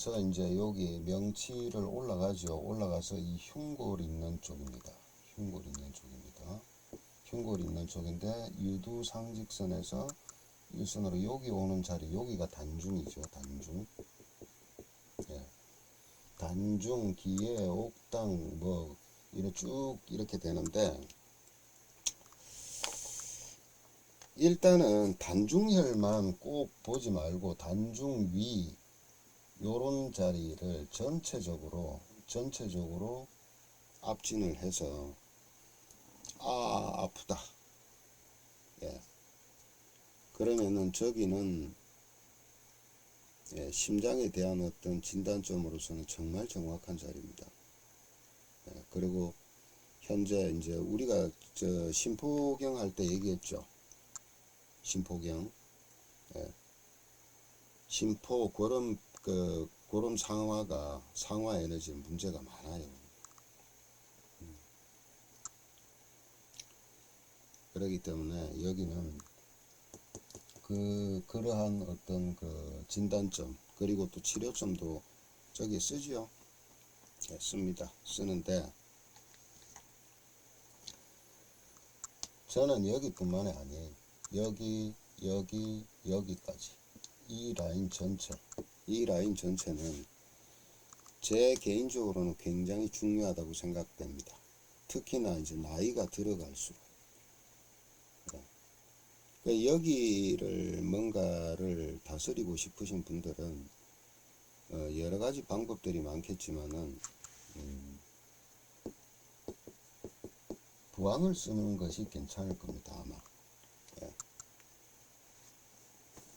그래서 이제 여기 명치를 올라가죠. 올라가서 이 흉골 있는 쪽입니다. 흉골 있는 쪽입니다. 흉골 있는 쪽인데 유두 상직선에서 일선으로 여기 오는 자리 여기가 단중이죠. 단중. 예. 단중 뒤에 옥당 뭐 이렇게 쭉 이렇게 되는데 일단은 단중혈만 꼭 보지 말고 단중 위 요런 자리를 전체적으로 전체적으로 압진을 해서 아 아프다. 예. 그러면은 저기는 예, 심장에 대한 어떤 진단점으로서는 정말 정확한 자리입니다. 예, 그리고 현재 이제 우리가 저 심포경 할 때 얘기했죠 심포경 예. 심포 고름 그 고름 상화가 상화 에너지 문제가 많아요. 음. 그렇기 때문에 여기는 그 그러한 어떤 그 진단점 그리고 또 치료점도 저기 쓰지요. 네, 씁니다. 쓰는데 저는 여기뿐만이 아니에요. 여기 여기 여기까지 이 라인 전체 이 라인 전체는 제 개인적으로는 굉장히 중요하다고 생각됩니다. 특히나 이제 나이가 들어갈수록 네. 그 여기를 뭔가를 다스리고 싶으신 분들은 어, 여러 가지 방법들이 많겠지만은 음, 부항을 쓰는 것이 괜찮을 겁니다 아마.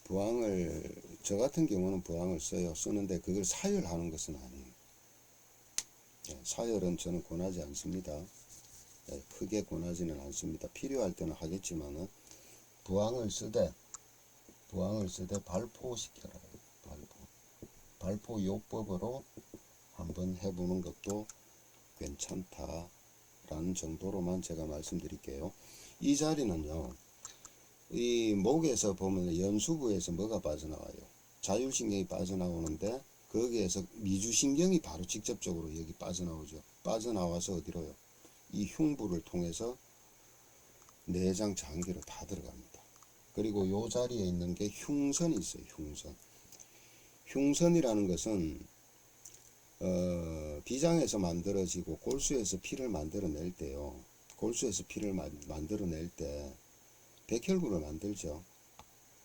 부항을 저 같은 경우는 부항을 써요. 쓰는데 그걸 사열하는 것은 아니에요. 예, 사열은 저는 권하지 않습니다. 예, 크게 권하지는 않습니다. 필요할 때는 하겠지만은 부항을 쓰되 부항을 쓰되 발포시켜라. 발포. 발포 요법으로 한번 해보는 것도 괜찮다라는 정도로만 제가 말씀드릴게요. 이 자리는요. 이 목에서 보면 연수부에서 뭐가 빠져나와요? 자율신경이 빠져나오는데 거기에서 미주신경이 바로 직접적으로 여기 빠져나오죠. 빠져나와서 어디로요? 이 흉부를 통해서 내장 장기로 다 들어갑니다. 그리고 요 자리에 있는 게 흉선이 있어요. 흉선. 흉선이라는 것은 어, 비장에서 만들어지고 골수에서 피를 만들어낼 때요. 골수에서 피를 마, 만들어낼 때 백혈구를 만들죠.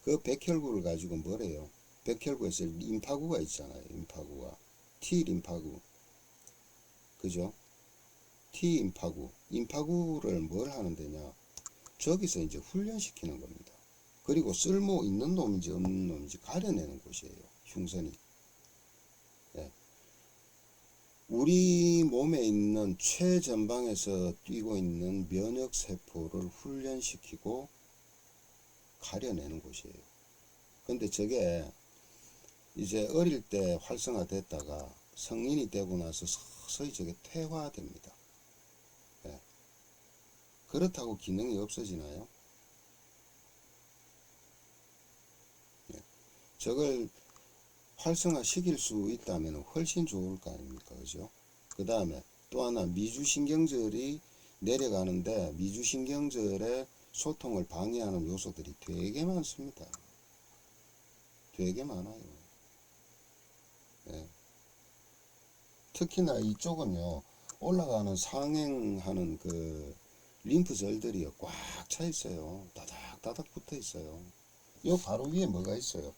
그 백혈구를 가지고 뭐래요? 백혈구에서 림파구가 있잖아요. 림파구가. T 림파구. 그죠? T 임파구. 임파구를 뭘 하는 데냐? 저기서 이제 훈련시키는 겁니다. 그리고 쓸모 있는 놈인지 없는 놈인지 가려내는 곳이에요. 흉선이. 예. 우리 몸에 있는 최전방에서 뛰고 있는 면역 세포를 훈련시키고 가려내는 곳이에요. 근데 저게 이제 어릴 때 활성화됐다가 성인이 되고 나서 서서히 저게 퇴화됩니다. 예. 그렇다고 기능이 없어지나요? 예. 저걸 활성화 시킬 수 있다면 훨씬 좋을 거 아닙니까? 그죠? 그 다음에 또 하나 미주신경절이 내려가는데 미주신경절에 소통을 방해하는 요소들이 되게 많습니다. 되게 많아요. 예. 특히나 이쪽은요, 올라가는 상행하는 그 림프절들이요, 꽉 차 있어요. 다닥다닥 붙어 있어요. 요 바로 위에 뭐가 있어요?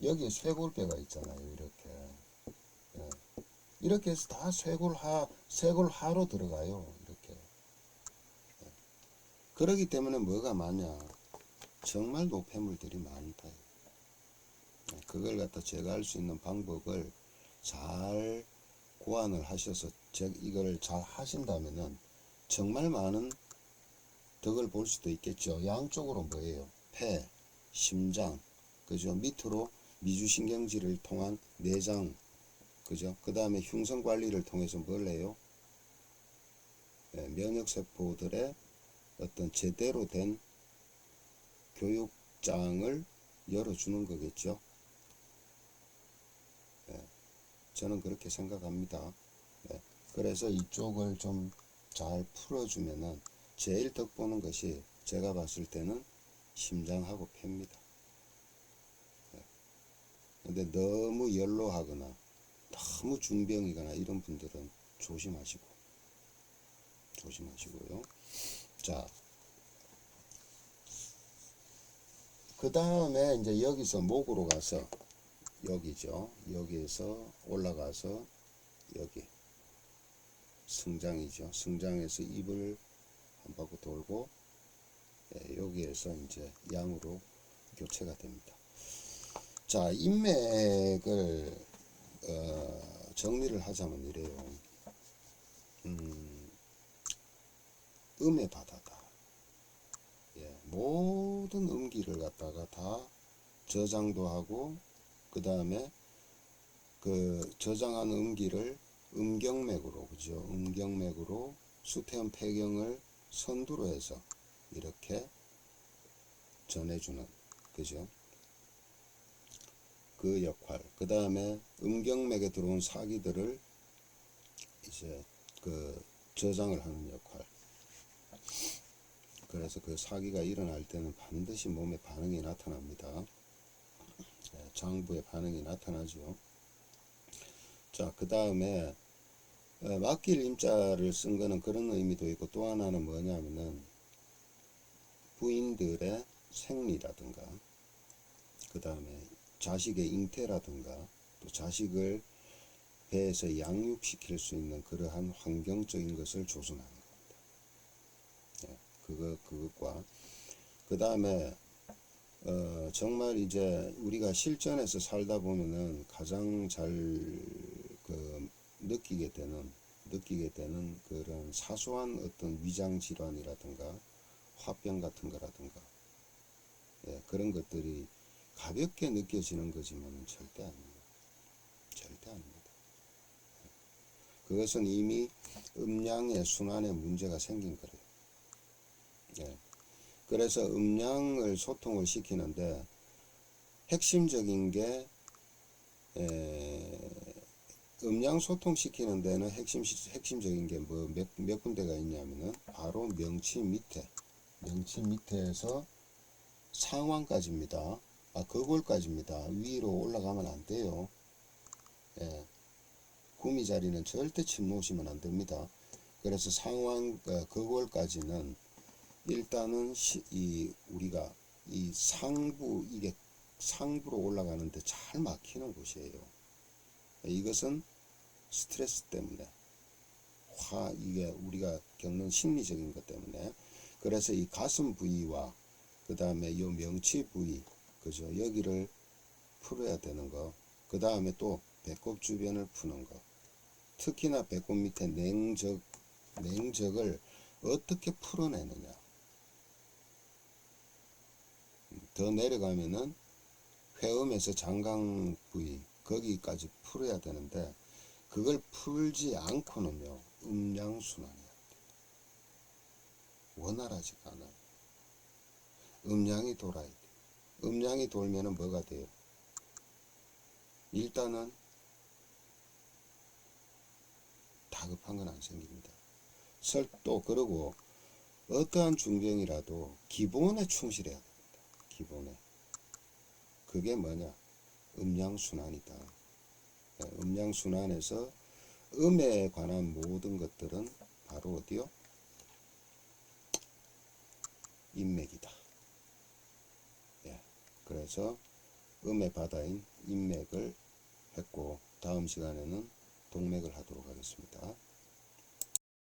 여기에 쇄골뼈가 있잖아요, 이렇게. 예. 이렇게 해서 다 쇄골하, 쇄골하로 들어가요. 그러기 때문에 뭐가 많냐. 정말 노폐물들이 많다. 그걸 갖다 제거할 수 있는 방법을 잘 고안을 하셔서 이걸 잘 하신다면은 정말 많은 덕을 볼 수도 있겠죠. 양쪽으로 뭐예요? 폐, 심장, 그죠? 밑으로 미주신경질을 통한 내장, 그죠? 그 다음에 흉성 관리를 통해서 뭘 해요? 네, 면역세포들의 어떤 제대로 된 교육장을 열어주는 거겠죠. 예. 저는 그렇게 생각합니다. 네. 그래서 이쪽을 좀 잘 풀어주면은 제일 덕보는 것이 제가 봤을 때는 심장하고 폐입니다. 네. 근데 너무 연로하거나 너무 중병이거나 이런 분들은 조심하시고 조심하시고요. 자, 그 다음에 이제 여기서 목으로 가서 여기죠. 여기에서 올라가서 여기 승장이죠. 승장에서 입을 한 바퀴 돌고 예, 여기에서 이제 양으로 교체가 됩니다. 자, 인맥을 어, 정리를 하자면 이래요. 음, 음의 바다다. 예, 모든 음기를 갖다가 다 저장도 하고 그 다음에 그 저장한 음기를 음경맥으로 그죠? 음경맥으로 수태음 폐경을 선두로 해서 이렇게 전해주는 그죠? 그 역할. 그 다음에 음경맥에 들어온 사기들을 이제 그 저장을 하는 역할. 그래서 그 사기가 일어날 때는 반드시 몸에 반응이 나타납니다. 예, 장부에 반응이 나타나죠. 자, 그 다음에 어, 맡길 임자를 쓴 거는 그런 의미도 있고 또 하나는 뭐냐면은 부인들의 생리라든가 그 다음에 자식의 잉태라든가 또 자식을 배에서 양육시킬 수 있는 그러한 환경적인 것을 조성하는 겁니다. 예, 그거 그것과 그 다음에 어, 정말 이제 우리가 실전에서 살다 보면은 가장 잘 그 느끼게 되는 느끼게 되는 그런 사소한 어떤 위장 질환이라든가 화병 같은 거라든가 예, 그런 것들이 가볍게 느껴지는 거지만 절대 아닙니다. 절대 아닙니다. 그것은 이미 음양의 순환에 문제가 생긴 거래요. 예. 그래서 음양을 소통을 시키는데 핵심적인 게 에, 음양 소통 시키는 데는 핵심 핵심적인 게 뭐 몇 몇 군데가 있냐면은 바로 명치 밑에 명치 밑에서 상완까지입니다. 아 거골까지입니다. 위로 올라가면 안 돼요. 예. 구미 자리는 절대 침 놓으시면 안 됩니다. 그래서 어, 거골까지는 일단은 시, 이 우리가 이 상부 이게 상부로 올라가는데 잘 막히는 곳이에요. 이것은 스트레스 때문에 화 이게 우리가 겪는 심리적인 것 때문에 그래서 이 가슴 부위와 그 다음에 이 명치 부위 그죠 여기를 풀어야 되는 거. 그 다음에 또 배꼽 주변을 푸는 거. 특히나 배꼽 밑에 냉적 냉적을 어떻게 풀어내느냐. 더 내려가면은 회음에서 장강 부위 거기까지 풀어야 되는데 그걸 풀지 않고는요 음양순환이 안 돼. 원활하지가 않아요. 음양이 돌아야 돼. 음양이 돌면은 뭐가 돼요? 일단은 다급한 건 안 생깁니다. 설도 그러고 어떠한 중병이라도 기본에 충실해야 됩니다. 기본에. 그게 뭐냐? 음양순환이다. 예, 음양순환에서 음에 관한 모든 것들은 바로 어디요? 인맥이다. 예, 그래서 음의 바다인 인맥을 했고 다음 시간에는 동맥을 하도록 하겠습니다.